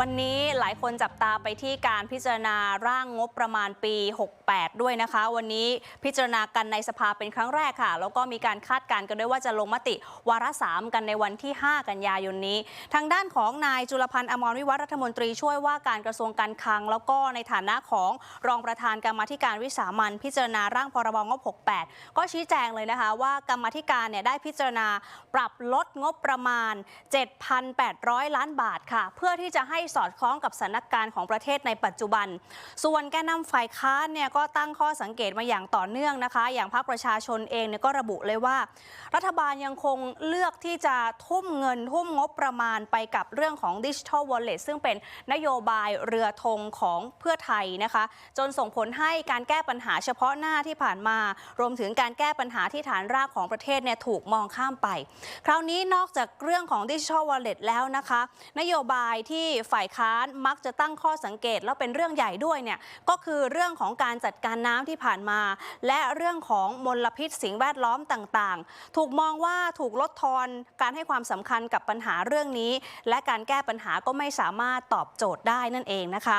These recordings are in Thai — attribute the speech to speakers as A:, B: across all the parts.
A: วันนี้หลายคนจับตาไปที่การพิจารณาร่างงบประมาณปี 68 ด้วยนะคะ วันนี้พิจารณากันในสภาเป็นครั้งแรกค่ะ แล้วก็มีการคาดการณ์กันด้วยว่าจะลงมติวาระสามกันในวันที่ 5 กันยายนนี้ ทางด้านของนายจุลพันธ์อมรวิวัฒรัฐมนตรีช่วยว่าการกระทรวงการคลัง แล้วก็ในฐานะของรองประธานกรรมธิการวิสามันพิจารณาร่างพรบงบ 68 ก็ชี้แจงเลยนะคะ ว่ากรรมธิการเนี่ยได้พิจารณาปรับลดงบประมาณ 7,800 ล้านบาทค่ะ เพื่อที่จะให้สอดคล้องกับสถานการณ์ของประเทศในปัจจุบัน ส่วนแกนนำฝ่ายค้านเนี่ยก็ตั้งข้อสังเกตมาอย่างต่อเนื่องนะคะ อย่างพรรคประชาชนเองเนี่ยก็ระบุเลยว่า รัฐบาลยังคงเลือกที่จะทุ่มเงินทุ่มงบประมาณไปกับเรื่องของดิจิทัลวอลเล็ตซึ่งเป็นนโยบายเรือธงของเพื่อไทยนะคะ จนส่งผลให้การแก้ปัญหาเฉพาะหน้าที่ผ่านมา รวมถึงการแก้ปัญหาที่ฐานรากของประเทศเนี่ยถูกมองข้ามไป คราวนี้นอกจากเรื่องของดิจิทัลวอลเล็ตแล้วนะคะ นโยบายที่ฝ่ายค้านมักจะตั้งข้อสังเกตแล้วเป็นเรื่องใหญ่ด้วยเนี่ยก็คือเรื่องของการจัดการน้ำที่ผ่านมา และเรื่องของมลพิษสิ่งแวดล้อมต่างๆ ถูกมองว่าถูกลดทอนการให้ความสำคัญกับปัญหาเรื่องนี้ และการแก้ปัญหาก็ไม่สามารถตอบโจทย์ได้นั่นเองนะคะ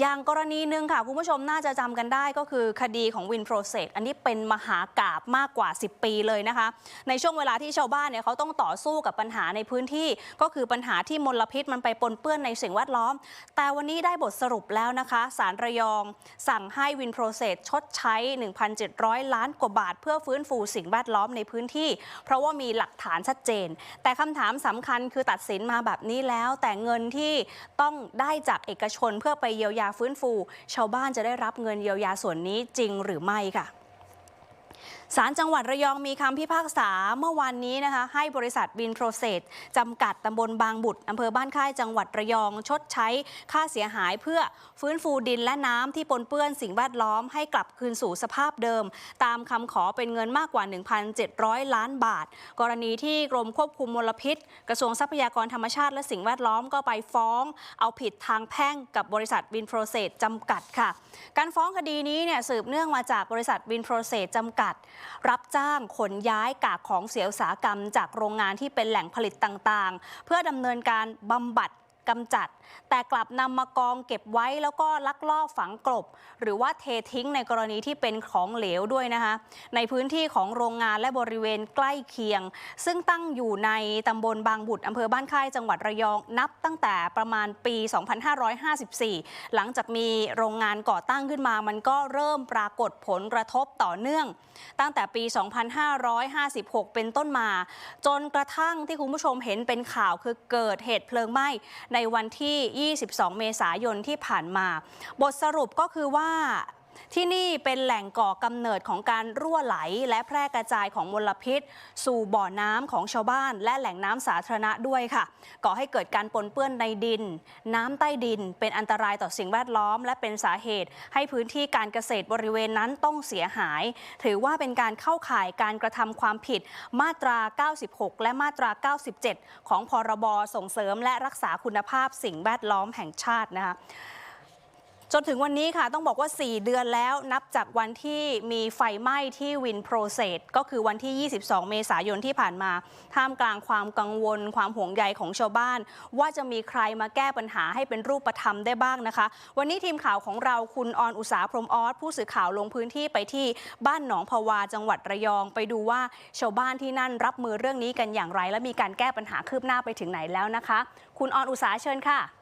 A: อย่างกรณีหนึ่งค่ะ คุณผู้ชมน่าจะจำกันได้ก็คือคดีของวินโปรเซสอันนี้เป็นมหากาบมากกว่า 10 ปีเลยนะคะ ในช่วงเวลาที่ชาวบ้านเนี่ยเขาต้องต่อสู้กับปัญหาในพื้นที่ ก็คือปัญหาที่มลพิษมันไปปนเปื้อนในสิ่งแวดล้อม แต่วันนี้ได้บทสรุปแล้วนะคะศาลระยอง สั่งให้วินโปรเซสชดใช้ 1,700 ล้านกว่าบาท เพื่อฟื้นฟูสิ่งแวดล้อมในพื้นที่ เพราะว่ามีหลักฐานชัดเจน แต่คำถามสำคัญคือตัดสินมาแบบนี้แล้ว แต่เงินที่ต้องได้จากเอกชนเพื่อไปเยียวยาฟื้นฟู ชาวบ้านจะได้รับเงินเยียวยาส่วนนี้จริงหรือไม่ค่ะ ศาลจังหวัดระยองมีคำพิพากษาเมื่อวานนี้นะคะ ให้บริษัทบินโปรเซสจำกัดตำบลบางบุตรอำเภอบ้านค่ายจังหวัดระยองชดใช้ค่าเสียหายเพื่อฟื้นฟูดินและน้ำที่ปนเปื้อนสิ่งแวดล้อมให้กลับคืนสู่สภาพเดิม ตามคำขอเป็นเงินมากกว่า 1,700 ล้านบาท กรณีที่กรมควบคุมมลพิษ กระทรวงทรัพยากรธรรมชาติและสิ่งแวดล้อมก็ไปฟ้อง เอาผิดทางแพ่งกับบริษัทบินโปรเซสจำกัดค่ะ การฟ้องคดีนี้เนี่ยสืบเนื่องมาจากบริษัทบินโปรเซสจำกัดรับจ้างขนย้ายกากของเสียอุตสาหกรรม จากโรงงานที่เป็นแหล่งผลิตต่างๆ เพื่อดำเนินการบำบัด กำจัด แต่กลับนำมากองเก็บไว้แล้วก็ลักลอบฝังกลบ หรือว่าเททิ้งในกรณีที่เป็นของเหลวด้วยนะคะในพื้นที่ของโรงงานและบริเวณใกล้เคียง ซึ่งตั้งอยู่ในตำบลบางบุตรอำเภอบ้านค่ายจังหวัดระยองนับตั้งแต่ประมาณปี 2554 หลังจากมีโรงงานก่อตั้งขึ้นมา มันก็เริ่มปรากฏผลกระทบต่อเนื่อง ตั้งแต่ปี 2556 เป็นต้นมา จนกระทั่งที่คุณผู้ชมเห็นเป็นข่าวคือเกิดเหตุเพลิงไหม้ในวันที่ 22 เมษายนที่ผ่านมา บทสรุปก็คือว่า ที่นี่เป็นแหล่งก่อกำเนิดของการรั่วไหล และแพร่กระจายของมลพิษ สู่บ่อน้ำของชาวบ้าน และแหล่งน้ำสาธารณะด้วยค่ะ ก่อให้เกิดการปนเปื้อนในดิน น้ำใต้ดิน เป็นอันตรายต่อสิ่งแวดล้อม และเป็นสาเหตุ ให้พื้นที่การเกษตรบริเวณนั้นต้องเสียหาย ถือว่าเป็นการเข้าข่ายการกระทำความผิดมาตรา 96 และมาตรา 97 ของพรบส่งเสริมและรักษาคุณภาพสิ่งแวดล้อมแห่งชาตินะคะ จนถึงวันนี้ค่ะต้องบอกว่า 4 เดือนแล้วนับจากวันที่มีไฟไหม้ที่วินโปรเซสก็คือวันที่ 22 เมษายนที่ผ่านมา ท่ามกลางความกังวล ความห่วงใยของชาวบ้าน ว่าจะมีใครมาแก้ปัญหาให้เป็นรูปธรรมได้บ้างนะคะ วันนี้ทีมข่าวของเราคุณออนอุสาพรมออสผู้สื่อข่าวลงพื้นที่ไปที่บ้านหนองพวาจังหวัดระยองไปดูว่าชาวบ้านที่นั่นรับมือเรื่องนี้กันอย่างไร และมีการแก้ปัญหาคืบหน้าไปถึงไหนแล้วนะคะ คุณออนอุสาเชิญค่ะ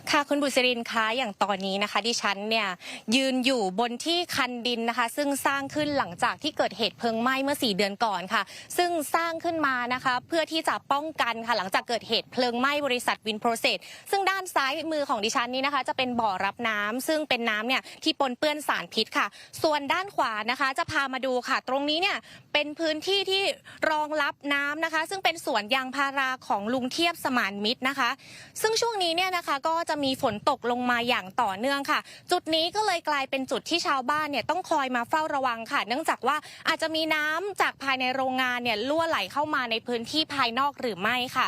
B: ค่ะคุณบุษรินคะอย่างตอนนี้นะคะดิฉันเนี่ยยืนอยู่บนที่คันดินนะคะ ซึ่งสร้างขึ้นหลังจากที่เกิดเหตุเพลิงไหม้เมื่อ 4 เดือนก่อนค่ะ ซึ่งสร้างขึ้นมานะคะ เพื่อที่จะป้องกันค่ะ หลังจากเกิดเหตุเพลิงไหม้บริษัทวินโปรเซสซึ่งด้านซ้ายมือของดิฉันนี้นะคะ จะเป็นบ่อรับน้ำซึ่งเป็นน้ำเนี่ยที่ปนเปื้อนสารพิษค่ะ ส่วนด้านขวานะคะ จะพามาดูค่ะ ตรงนี้เนี่ยเป็นพื้นที่ที่รองรับน้ำนะคะ ซึ่งเป็นสวนยางพาราของลุงเทียบสมานมิตรนะคะ ซึ่งช่วงนี้เนี่ยนะคะก็จะจะมีฝนตกลงมาอย่างต่อเนื่องค่ะ จุดนี้ก็เลยกลายเป็นจุดที่ชาวบ้านเนี่ยต้องคอยมาเฝ้าระวังค่ะ เนื่องจากว่าอาจจะมีน้ำจากภายในโรงงานเนี่ยรั่วไหลเข้ามาในพื้นที่ภายนอกหรือไม่ค่ะ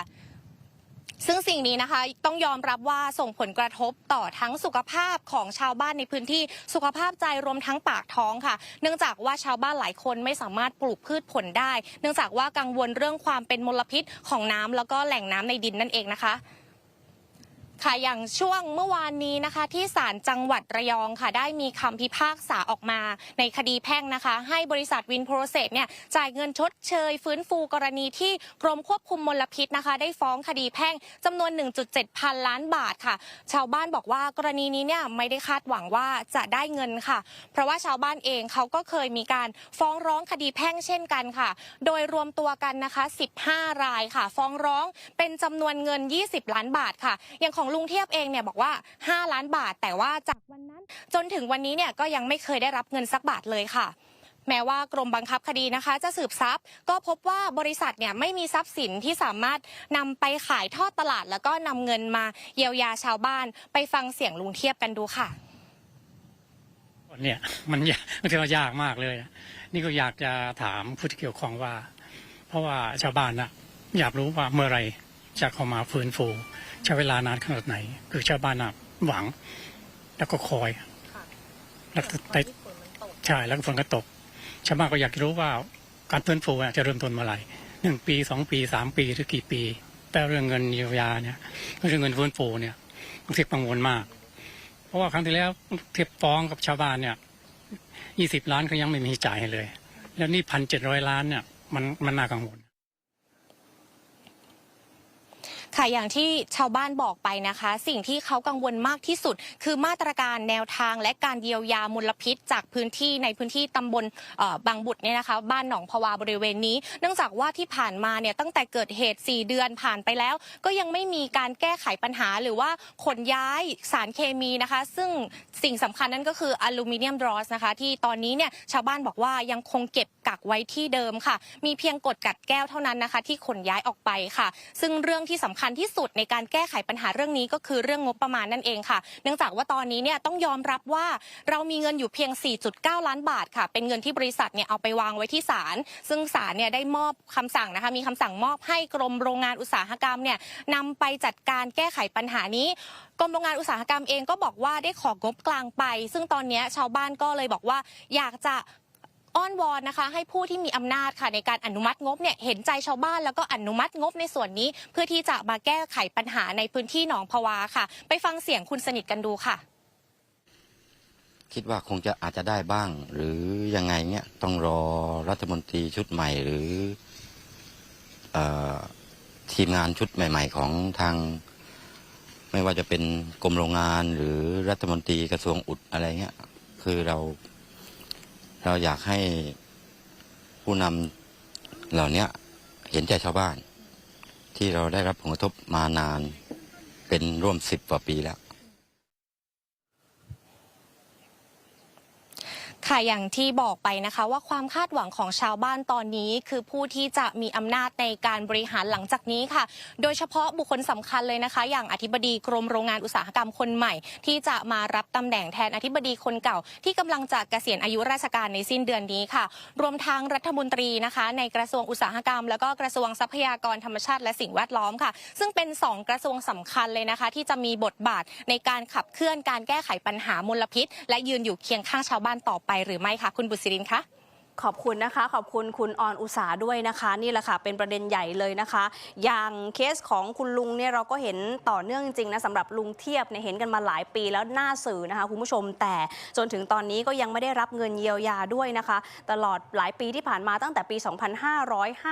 B: ซึ่งสิ่งนี้นะคะต้องยอมรับว่าส่งผลกระทบต่อทั้งสุขภาพของชาวบ้านในพื้นที่สุขภาพใจรวมทั้งปากท้องค่ะ เนื่องจากว่าชาวบ้านหลายคนไม่สามารถปลูกพืชผลได้ เนื่องจากว่ากังวลเรื่องความเป็นมลพิษของน้ำแล้วก็แหล่งน้ำในดินนั่นเองนะคะ ค่ะอย่างช่วงเมื่อวานนี้นะคะ ที่ศาลจังหวัดระยองค่ะ ได้มีคำพิพากษาออกมาในคดีแพ่งนะคะ ให้บริษัทวินโปรเซสเนี่ยจ่ายเงินชดเชย ฟื้นฟูกรณีที่กรมควบคุมมลพิษนะคะ ได้ฟ้องคดีแพ่งจำนวน 1.7 พันล้านบาทค่ะ ชาวบ้านบอกว่ากรณีนี้เนี่ยไม่ได้คาดหวังว่าจะได้เงินค่ะ เพราะว่าชาวบ้านเองเขาก็เคยมีการฟ้องร้องคดีแพ่งเช่นกันค่ะ โดยรวมตัวกันนะคะ 15 รายค่ะ ฟ้องร้องเป็นจำนวนเงิน 20 ล้านบาทค่ะอย่างของลุงเทียบเองเนี่ยบอกว่า 5 ล้านบาท แต่ว่าจากวันนั้น จนถึงวันนี้เนี่ยก็ยังไม่เคยได้รับเงินสักบาทเลยค่ะแม้ว่ากรมบังคับคดีนะคะ จะสืบทรัพย์ ก็พบว่าบริษัทเนี่ยไม่มีทรัพย์สินที่สามารถนำไปขายทอดตลาด แล้วก็นำเงินมาเยียวยาชาวบ้าน ไปฟังเสียงลุงเทียบกันดูค่ะ
C: เนี่ยมันยากมันถือว่ายากมากเลย นี่ก็อยากจะถามผู้ที่เกี่ยวข้องว่า เพราะว่าชาวบ้านนะอยากรู้ว่าเมื่อไร จะเข้ามาฟื้นฟูใช้เวลานานขนาดไหน คือชาวบ้านนะหวัง แล้วก็คอยแล้วก็ไปใช่แล้วก็ฝนก็ตกชาวบ้านก็อยากรู้ว่าการฟื้นฟูอะจะเริ่มต้นเมื่อไหร่หนึ่งปีสองปีสามปีหรือกี่ปี แต่เรื่องเงินเยียวยาเนี่ยเรื่องเงินฟื้นฟูเนี่ยบางทีกังวลมาก เพราะว่าครั้งที่แล้วเทียบฟ้องกับชาวบ้านเนี่ยยี่สิบล้านก็ยังไม่มีจ่ายให้เลย แล้วนี่พันเจ็ดร้อยล้านเนี่ยมันมันน่ากังวล
B: ค่ะอย่างที่ชาวบ้านบอกไปนะคะ สิ่งที่เขากังวลมากที่สุด คือมาตรการแนวทางและการเยียวยามลพิษ จากพื้นที่ในพื้นที่ตำบลบางบุตรเนี่ยนะคะ บ้านหนองพวาบริเวณนี้ เนื่องจากว่าที่ผ่านมาเนี่ยตั้งแต่เกิดเหตุ 4 เดือนผ่านไปแล้ว ก็ยังไม่มีการแก้ไขปัญหาหรือว่าขนย้ายสารเคมีนะคะ ซึ่งสิ่งสำคัญนั่นก็คืออลูมิเนียมดรอสนะคะ ที่ตอนนี้เนี่ยชาวบ้านบอกว่ายังคงเก็บกักไว้ที่เดิมค่ะ มีเพียงกดกัดแก้วเท่านั้นนะคะ ที่ขนย้ายออกไปค่ะ ซึ่งเรื่องที่สำคัญที่สุดในการแก้ไขปัญหาเรื่องนี้ก็คือเรื่องงบประมาณนั่นเองค่ะ เนื่องจากว่าตอนนี้เนี่ยต้องยอมรับว่าเรามีเงินอยู่เพียง 4.9 ล้านบาทค่ะ เป็นเงินที่บริษัทเนี่ยเอาไปวางไว้ที่ศาลซึ่งศาลเนี่ยได้มอบคำสั่งนะคะมีคำสั่งมอบให้กรมโรงงานอุตสาหกรรมเนี่ยนำไปจัดการแก้ไขปัญหานี้กรมโรงงานอุตสาหกรรมเองก็บอกว่าได้ของบกลางไป ซึ่งตอนนี้ชาวบ้านก็เลยบอกว่าอยากจะ อ้อนวอนนะคะ ให้ผู้ที่มีอำนาจค่ะในการอนุมัติงบเนี่ยเห็นใจชาวบ้านแล้วก็อนุมัติงบในส่วนนี้ เพื่อที่จะมาแก้ไขปัญหาในพื้นที่หนองพวาค่ะ ไปฟังเสียงคุณสนิทกันดูค่ะ
D: คิดว่าคงจะอาจจะได้บ้าง หรือยังไงเนี่ยต้องรอรัฐมนตรีชุดใหม่หรืออทีมงานชุดใหม่ ๆ ของทาง ไม่ว่าจะเป็นกรมโรงงานหรือรัฐมนตรีกระทรวงอุดอะไรเงี้ยคือเรา เราอยากให้ผู้นำเหล่าเนี้ยเห็นใจชาวบ้าน ที่เราได้รับผลกระทบมานานเป็นร่วมสิบกว่าปีแล้ว
B: ค่ะอย่างที่บอกไปนะคะว่าความคาดหวังของชาวบ้านตอนนี้ คือผู้ที่จะมีอำนาจในการบริหารหลังจากนี้ค่ะ โดยเฉพาะบุคคลสำคัญเลยนะคะ อย่างอธิบดีกรมโรงงานอุตสาหกรรมคนใหม่ ที่จะมารับตำแหน่งแทนอธิบดีคนเก่า ที่กำลังจะเกษียณอายุราชการในสิ้นเดือนนี้ค่ะ รวมทั้งรัฐมนตรีนะคะ ในกระทรวงอุตสาหกรรม แล้วก็กระทรวงทรัพยากรธรรมชาติและสิ่งแวดล้อมค่ะ ซึ่งเป็นสองกระทรวงสำคัญเลยนะคะ ที่จะมีบทบาทในการขับเคลื่อนการแก้ไขปัญหามลพิษ และยืนอยู่เคียงข้างชาวบ้านต่อไปหรือไม่คะคุณบุษรินคะ
A: ขอบคุณนะคะ ขอบคุณคุณออนอุสาด้วยนะคะ นี่แหละค่ะเป็นประเด็นใหญ่เลยนะคะ อย่างเคสของคุณลุงเนี่ยเราก็เห็นต่อเนื่องจริงๆนะสำหรับลุงเทียบเนี่ยเห็นกันมาหลายปีแล้วหน้าสื่อนะคะคุณผู้ชมแต่จนถึงตอนนี้ก็ยังไม่ได้รับเงินเยียวยาด้วยนะคะ ตลอดหลายปีที่ผ่านมาตั้งแต่ปี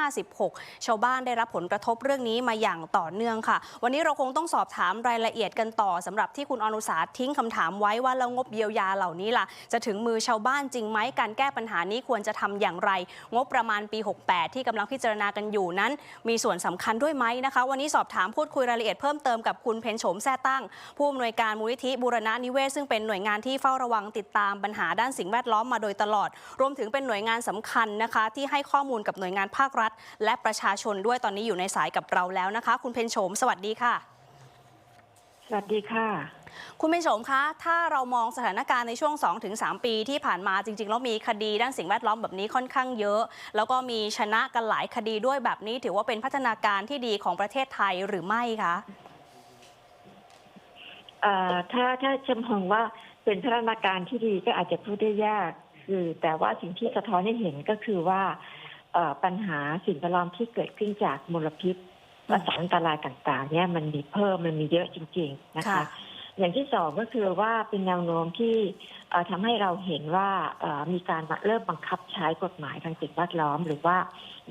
A: 2556 ชาวบ้านได้รับผลกระทบเรื่องนี้มาอย่างต่อเนื่องค่ะ วันนี้เราคงต้องสอบถามรายละเอียดกันต่อสำหรับที่คุณอนุสาทิ้งคำถามไว้ว่าแล้วงบเยียวยาเหล่านี้ล่ะจะถึงมือชาวบ้านจริงไหมการแก้ปัญหานี้ควรจะะทำอย่างไร งบประมาณปี 68 ที่กำลังพิจารณากันอยู่นั้น มีส่วนสำคัญด้วยไหมนะคะ วันนี้สอบถามพูดคุยรายละเอียดเพิ่มเติมกับคุณเพนโฉมแซ่ตั้ง ผู้อำนวยการมูลนิธิบูรณะนิเวศซึ่งเป็นหน่วยงานที่เฝ้าระวังติดตามปัญหาด้านสิ่งแวดล้อมมาโดยตลอด รวมถึงเป็นหน่วยงานสำคัญนะคะ ที่ให้ข้อมูลกับหน่วยงานภาครัฐ และประชาชนด้วยตอนนี้อยู่ในสายกับเราแล้วนะคะ คุณเพนโฉมสวัสดีค่ะ
E: สวัสดีค่ะ
A: คุณเพนโฉมคะ ถ้าเรามองสถานการณ์ในช่วง 2-3 ปีที่ผ่านมาจริงๆ แล้วมีคดีด้านสิ่งแวดล้อมแบบนี้ค่อนข้างเยอะ แล้วก็มีชนะกันหลายคดีด้วยแบบนี้ถือว่าเป็นพัฒนาการที่ดีของประเทศไทยหรือไม่คะ
E: เอ่อถ้าถ้าจะมองว่าเป็นพัฒนาการที่ดีก็อาจจะพูดได้ยาก คือแต่ว่าสิ่งที่สะท้อนให้เห็นก็คือว่าเอ่อปัญหาสิ่งแวดล้อมที่เกิดขึ้นจากมลพิษและสารอันตรายต่าง ๆ เนี่ยมันมีเพิ่มมันมีเยอะจริง ๆ นะคะ
A: ค่ะ
E: อย่างที่สองก็คือว่าเป็นแนวโน้มที่เอ่อทำให้เราเห็นว่ามีการเริ่มบังคับใช้กฎหมายทางสิ่งแวดล้อม หรือว่า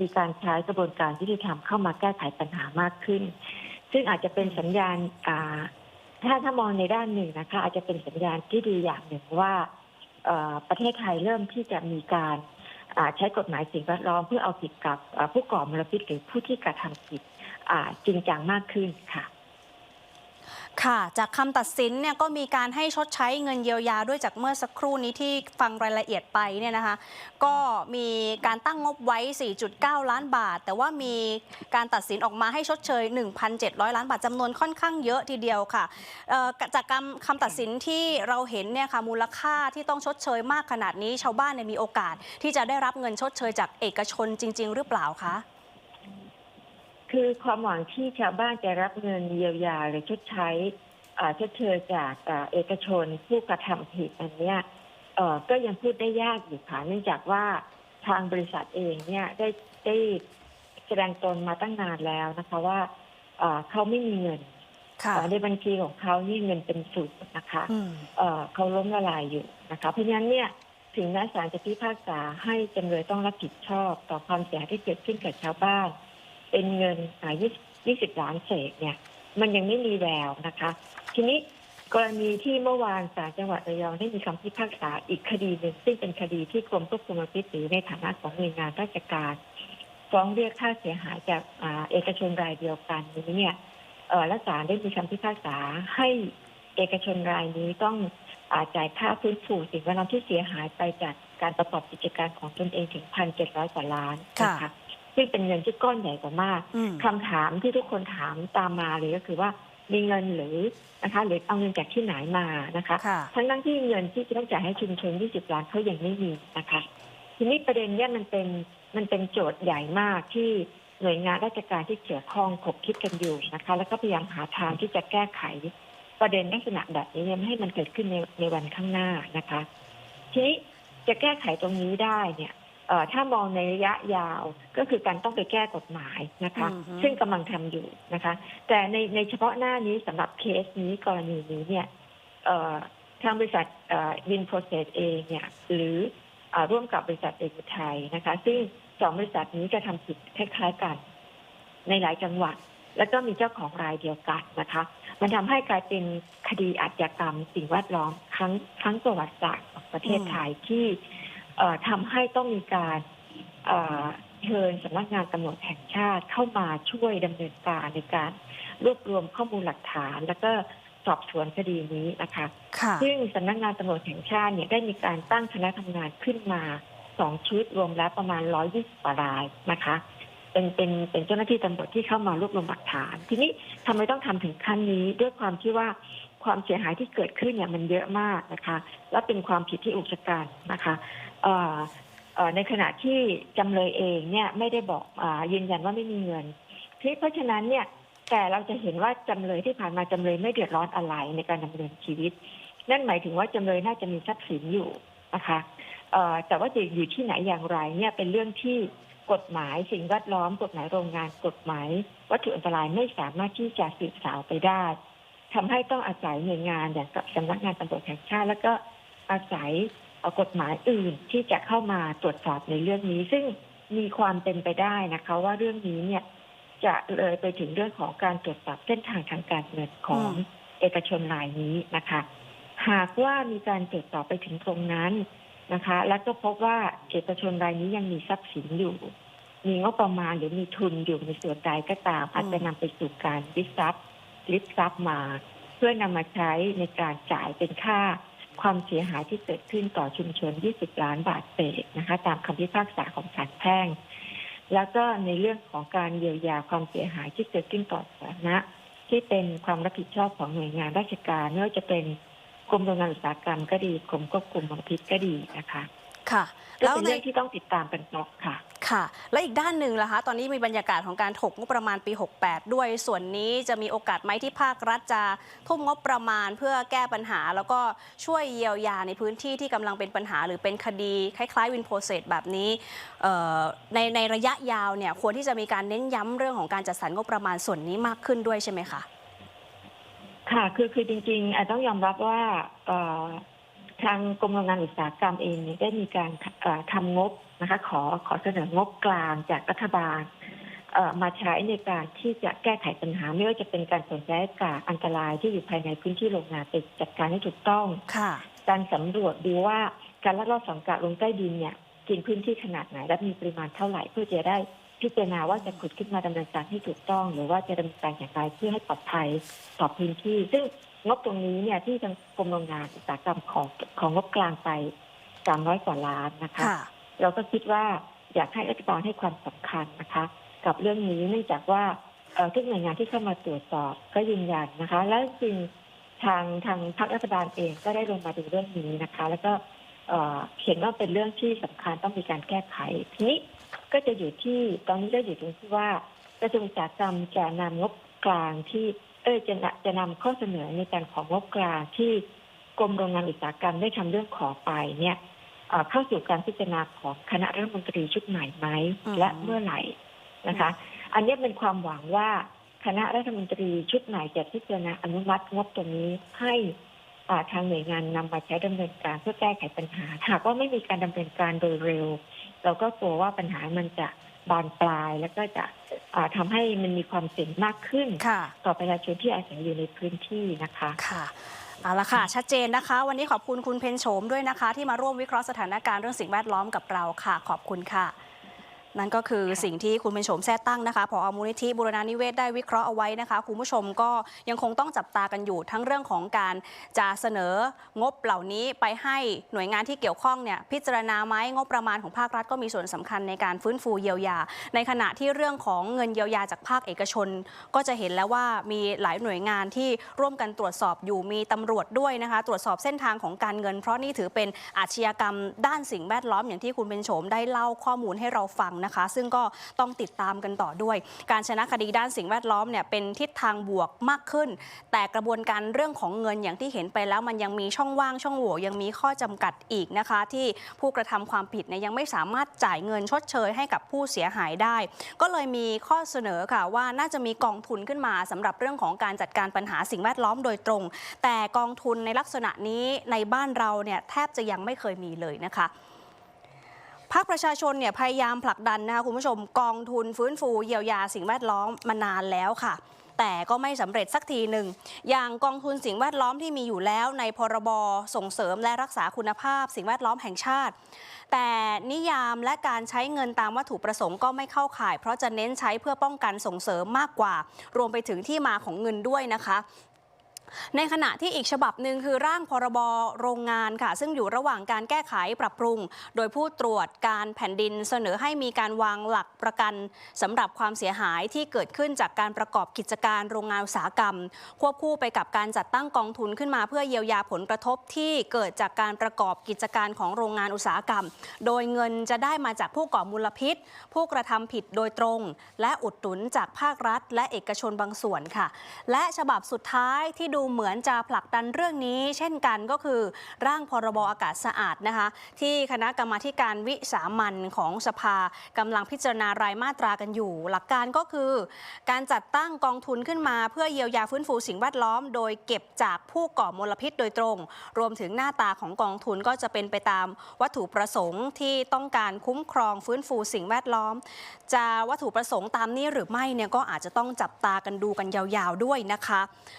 E: มีการใช้กระบวนการยุติธรรมเข้ามาแก้ไขปัญหามากขึ้น ซึ่งอาจจะเป็นสัญญาณถ้าถ้ามองในด้านหนึ่งนะคะ อาจจะเป็นสัญญาณที่ดีอย่างหนึ่งว่าประเทศไทยเริ่มที่จะมีการใช้กฎหมายสิ่งแวดล้อมเพื่อเอาผิดกับผู้ก่อมลพิษหรือผู้ที่กระทำผิดจริงจังมากขึ้นค่ะ
A: ค่ะ จากคำตัดสินเนี่ยก็มีการให้ชดใช้เงินเยียวยาด้วยจากเมื่อสักครู่นี้ที่ฟังรายละเอียดไปเนี่ยนะคะ ก็มีการตั้งงบไว้ 4.9 ล้านบาท แต่ว่ามีการตัดสินออกมาให้ชดเชย 1,700 ล้านบาทจำนวนค่อนข้างเยอะทีเดียวค่ะจากคำคำตัดสินที่เราเห็นเนี่ยค่ะมูลค่าที่ต้องชดเชยมากขนาดนี้ชาวบ้านเนี่ยมีโอกาสที่จะได้รับเงินชดเชยจากเอกชนจริง ๆ หรือเปล่าคะ
E: คือความหวังที่ชาวบ้านจะรับเงินเยียวยาหรือชดใช้อ่าชดเชยจากอ่าเอกชนผู้กระทำผิดอันเนี้ยเอ่อก็ยังพูดได้ยากอยู่ค่ะเนื่องจากว่าทางบริษัทเองเนี่ยได้ได้แสดงตนมาตั้งนานแล้วนะคะว่าเอ่อเขาไม่มีเงิน
A: ค่ะ
E: เอ่อในบัญชีของเขานี่เงินเป็นศูนย์นะคะ
A: อืม
E: เอ่อเขาล้มละลายอยู่นะคะ เพราะฉะนั้นเนี่ยถึงแม้ศาลจะพิพากษาให้จำเลยต้องรับผิดชอบต่อความเสียหายที่เกิดขึ้นกับชาวบ้าน เป็นเงินอ่า20 20ล้านเศษเนี่ย มันยังไม่มีแววนะคะ ทีนี้กรณีที่เมื่อวานศาลจังหวัดระยองได้มีคำพิพากษาอีกคดีหนึ่งซึ่งเป็นคดีที่กรมควบคุมมลพิษหรือในฐานะของหน่วยงานราชการ ฟ้องเรียกค่าเสียหายจากอเอกชนรายเดียวกันนี้เนี่ยเออและศาลได้มีคำพิพากษาให้เอกชนรายนี้ต้องอาจ่ายค่าฟื้นฟูสิ่งแวดล้อมที่เสียหายไปจากการประกอบกิจการของตนเองถึงพันเจ็ดร้อยกว่าล้านนะคะ ซึ่งเป็นเงินที่ก้อนใหญ่กว่ามาก
A: อืม
E: คำถามที่ทุกคนถามตามมาเลยก็คือว่ามีเงินหรือนะคะหรือเอาเงินจากที่ไหนมานะคะ
A: ค่ะ
E: ทั้งนั้นที่เงินที่จะต้องจ่ายให้ชุมชน 20 ล้านเขายังไม่มีนะคะ ทีนี้ประเด็นเนี้ยมันเป็นมันเป็นโจทย์ใหญ่มากที่หน่วยงานราชการที่เกี่ยวข้องขบคิดกันอยู่นะคะ แล้วก็พยายามหาทางที่จะแก้ไขประเด็นลักษณะแบบนี้เนี่ยไม่ให้มันเกิดขึ้นในในวันข้างหน้านะคะ ทีนี้จะแก้ไขตรงนี้ได้เนี่ยเอ่อ ถ้ามองในระยะยาวก็คือการต้องไปแก้กฎหมายนะคะ
A: อือฮึ
E: ซึ่งกำลังทำอยู่นะคะ แต่ในในเฉพาะหน้านี้สำหรับเคสนี้กรณีนี้เนี่ยเอ่อทางบริษัทวินโปรเซสเองเนี่ยหรือเอ่อร่วมกับบริษัทเอกอุทัยนะคะ ซึ่งสองบริษัทนี้จะทำผิดคล้ายๆกัน ในหลายจังหวัด แล้วก็มีเจ้าของรายเดียวกันนะคะ มันทำให้กลายเป็นคดีอาชญากรรมสิ่งแวดล้อมครั้งครั้งประวัติศาสตร์ของประเทศไทยที่เอ่อ ทำให้ต้องมีการเอ่อเชิญสำนักงานตำรวจแห่งชาติเข้ามาช่วยดำเนินการในการรวบรวมข้อมูลหลักฐาน แล้วก็สอบสวนคดีนี้นะคะ
A: ค่ะ
E: ซึ่งสำนักงานตำรวจแห่งชาติเนี่ยได้มีการตั้งคณะทำงานขึ้นมาสองชุดรวมแล้วประมาณร้อยยี่สิบกว่ารายนะคะ เป็นเป็นเป็นเจ้าหน้าที่ตำรวจที่เข้ามารวบรวมหลักฐาน ทีนี้ทำไมต้องทำถึงขั้นนี้ด้วยความที่ว่าความเสียหายที่เกิดขึ้นเนี่ยมันเยอะมากนะคะ และเป็นความผิดที่อุกชะกันนะคะในขณะที่จำเลยเองเนี่ยไม่ได้บอกอยืนยันว่าไม่มีเงินทีนี้เพราะฉะนั้นเนี่ยแต่เราจะเห็นว่าจำเลยที่ผ่านมาจำเลยไม่เดือดร้อนอะไรในการดำเนินชีวิต นั่นหมายถึงว่าจำเลยน่าจะมีทรัพย์สินอยู่นะคะแต่ว่าจะอยู่ที่ไหนอย่างไรเนี่ยเป็นเรื่องที่ กฎหมายสิ่งแวดล้อม กฎหมายโรงงานกฎหมาย วัตถุอันตรายไม่สามารถที่จะสืบสาวไปได้ทำให้ต้องอาศัยหน่วยงานอย่างกับสำนักงานตำรวจแห่งชาติ แล้วก็อาศัยเอ่อกฎหมายอื่นที่จะเข้ามาตรวจสอบในเรื่องนี้ ซึ่งมีความเป็นไปได้นะคะ ว่าเรื่องนี้เนี่ยจะเลยไปถึงเรื่องของการตรวจสอบเส้นทางทางการเงินของ
A: อืม
E: เอกชนรายนี้นะคะ หากว่ามีการตรวจสอบไปถึงตรงนั้น นะคะ แล้วก็พบว่าเอกชนรายนี้ยังมีทรัพย์สินอยู่ มีงบประมาณหรือมีทุนอยู่ในส่วนใดก็ตามอาจจะนำไปสู่การยึดทรัพย์ยึดทรัพย์มา เพื่อนำมาใช้ในการจ่ายเป็นค่าความเสียหายที่เกิดขึ้นต่อชุมชน 20 ล้านบาทเศษนะคะ ตามคำพิพากษาของศาลแพ่ง แล้วก็ในเรื่องของการเยียวยาความเสียหายที่เกิดขึ้นต่อสาธารณะที่เป็นความรับผิดชอบของหน่วยงานราชการไม่ว่าจะเป็น กรมโรงงานอุตสาหกรรมก็ดีกรมควบคุมมลพิษก็ดีนะคะ
A: ค่ะ
E: ก็
A: แล้ว
E: เป็น
A: ใน
E: เรื่องที่ต้องติดตามกันต่อค่ะ
A: ค่ะ และอีกด้านหนึ่งล่ะคะ ตอนนี้มีบรรยากาศของการถกงบประมาณปี 68 ด้วย ส่วนนี้จะมีโอกาสไหมที่ภาครัฐจะทุ่มงบประมาณเพื่อแก้ปัญหา แล้วก็ช่วยเยียวยาในพื้นที่ที่กำลังเป็นปัญหา หรือเป็นคดีคล้ายๆวินโปรเซสแบบนี้เอ่อในในระยะยาวเนี่ยควรที่จะมีการเน้นย้ำเรื่องของการจัดสรรงบประมาณส่วนนี้มากขึ้นด้วยใช่ไหมคะ
E: ค่ะ คือคือจริงๆอาจต้องยอมรับว่าเอ่อทางกรมโรงงานอุตสาหกรรมเองเนี่ยได้มีการเอ่อทำงบนะคะ ขอขอเสนองบกลางจากรัฐบาลเอ่อมาใช้ในการที่จะแก้ไขปัญหา ไม่ว่าจะเป็นการสนใจกากอันตรายที่อยู่ภายในพื้นที่โรงงานไปจัดการให้ถูกต้อง
A: ค่ะ
E: การสำรวจดูว่าการลักลอบฝังกะลงใต้ดินเนี่ยกินพื้นที่ขนาดไหนและมีปริมาณเท่าไหร่เพื่อจะได้ พิจารณาว่าจะขุดขึ้นมาดำเนินการให้ถูกต้อง หรือว่าจะดำเนินการอย่างไรเพื่อให้ปลอดภัยต่อพื้นที่ ซึ่งงบตรงนี้เนี่ยที่ทางกรมโรงงานอุตสาหกรรมของของงบกลางไป300กว่าล้านนะคะ
A: ค่ะ
E: เราก็คิดว่าอยากให้รัฐบาลให้ความสำคัญนะคะ กับเรื่องนี้เนื่องจากว่าเอ่อทุกหน่วยงานที่เข้ามาตรวจสอบก็ยืนยันนะคะ แล้วจริงทางทางพรรครัฐบาลเองก็ได้ลงมาดูเรื่องนี้นะคะ แล้วก็เอ่อเห็นว่าเป็นเรื่องที่สำคัญต้องมีการแก้ไขทีนี้ ก็จะอยู่ที่ตอนนี้ก็อยู่ตรงที่ว่ากระทรวงอุตสาหกรรมจะนำงบกลางที่เออจะนำจะนำข้อเสนอในการของงบกลางที่กรมโรงงานอุตสาหกรรมได้ทำเรื่องขอไปเนี่ยเอ่อเข้าสู่การพิจารณาของคณะรัฐมนตรีชุดใหม่ไหม
A: อืม
E: และเมื่อไหร่นะคะ อันนี้เป็นความหวังว่าคณะรัฐมนตรีชุดใหม่จะพิจารณาอนุมัติงบตรงนี้ให้อ่าทางหน่วยงานนำมาใช้ดำเนินการเพื่อแก้ไขปัญหาหากว่าไม่มีการดำเนินการโดยเร็ว เราก็กลัวว่าปัญหามันจะบานปลายแล้วก็จะอ่าทำให้มันมีความเสี่ยงมากขึ้น
A: ค่ะ
E: ต่อประชาชนที่อาศัยอยู่ในพื้นที่นะคะ
A: ค่ะเอาละค่ะ ชัดเจนนะคะ วันนี้ขอบคุณคุณเพนโฉมด้วยนะคะ ที่มาร่วมวิเคราะห์สถานการณ์เรื่องสิ่งแวดล้อมกับเราค่ะ ขอบคุณค่ะ นั่นก็คือสิ่งที่คุณเพนโฉมแท้ตั้งนะคะผอมูลนิธิบุรณานิเวศได้วิเคราะห์เอาไว้นะคะ คุณผู้ชมก็ยังคงต้องจับตากันอยู่ทั้งเรื่องของการจะเสนองบเหล่านี้ไปให้หน่วยงานที่เกี่ยวข้องเนี่ยพิจารณาไหมงบประมาณของภาครัฐก็มีส่วนสำคัญในการฟื้นฟูเยียวยา ในขณะที่เรื่องของเงินเยียวยาจากภาคเอกชน ก็จะเห็นแล้วว่ามีหลายหน่วยงานที่ร่วมกันตรวจสอบอยู่มีตำรวจด้วยนะคะ ตรวจสอบเส้นทางของการเงิน เพราะนี่ถือเป็นอาชญากรรมด้านสิ่งแวดล้อมอย่างที่คุณเป็นโฉมได้เล่าข้อมูลให้เราฟังนะคะ ซึ่งก็ต้องติดตามกันต่อด้วย การชนะคดีด้านสิ่งแวดล้อมเนี่ยเป็นทิศทางบวกมากขึ้น แต่กระบวนการเรื่องของเงินอย่างที่เห็นไปแล้วมันยังมีช่องว่างช่องโหว่ยังมีข้อจำกัดอีกนะคะ ที่ผู้กระทำความผิดเนี่ยยังไม่สามารถจ่ายเงินชดเชยให้กับผู้เสียหายได้ ก็เลยมีข้อเสนอค่ะว่าน่าจะมีกองทุนขึ้นมาสำหรับเรื่องของการจัดการปัญหาสิ่งแวดล้อมโดยตรง แต่กองทุนในลักษณะนี้ในบ้านเราเนี่ยแทบจะยังไม่เคยมีเลยนะคะ ภาคประชาชนเนี่ยพยายามผลักดันนะคะคุณผู้ชมกองทุนฟื้นฟูเยียวยาสิ่งแวดล้อมมานานแล้วค่ะ แต่ก็ไม่สำเร็จสักทีหนึ่ง อย่างกองทุนสิ่งแวดล้อมที่มีอยู่แล้วในพรบส่งเสริมและรักษาคุณภาพ สิ่งแวดล้อมแห่งชาติ แต่นิยามและการใช้เงินตามวัตถุประสงค์ก็ไม่เข้าข่าย เพราะจะเน้นใช้เพื่อป้องกันส่งเสริมมากกว่า รวมไปถึงที่มาของเงินด้วยนะคะ ในขณะที่อีกฉบับหนึ่งคือร่างพรบโรงงานค่ะ ซึ่งอยู่ระหว่างการแก้ไขปรับปรุง โดยผู้ตรวจการแผ่นดินเสนอให้มีการวางหลักประกันสำหรับความเสียหายที่เกิดขึ้นจากการประกอบกิจการโรงงานอุตสาหกรรม ควบคู่ไปกับการจัดตั้งกองทุนขึ้นมาเพื่อเยียวยาผลกระทบที่เกิดจากการประกอบกิจการของโรงงานอุตสาหกรรม โดยเงินจะได้มาจากผู้ก่อมลพิษ ผู้กระทำผิดโดยตรง และอุดหนุนจากภาครัฐ และเอกชนบางส่วนค่ะ และฉบับสุดท้ายที่ดูเหมือนจะผลักดันเรื่องนี้ เช่นกันก็คือร่างพรบอากาศสะอาดนะคะที่คณะกรรมาการวิสามันของสภากำลังพิจารณารายมาตรากันอยู่ หลักการก็คือ การจัดตั้งกองทุนขึ้นมา เพื่อเยียวยาฟื้นฟูสิ่งแวดล้อม โดยเก็บจากผู้ก่อมลพิษโดยตรง รวมถึงหน้าตาของกองทุนก็จะเป็นไปตามวัตถุประสงค์ที่ต้องการคุ้มครองฟื้นฟูสิ่งแวดล้อม จะวัตถุประสงค์ตามนี้หรือไม่เนี่ยก็อาจจะต้องจับตากันดูกันยาวๆด้วยนะคะ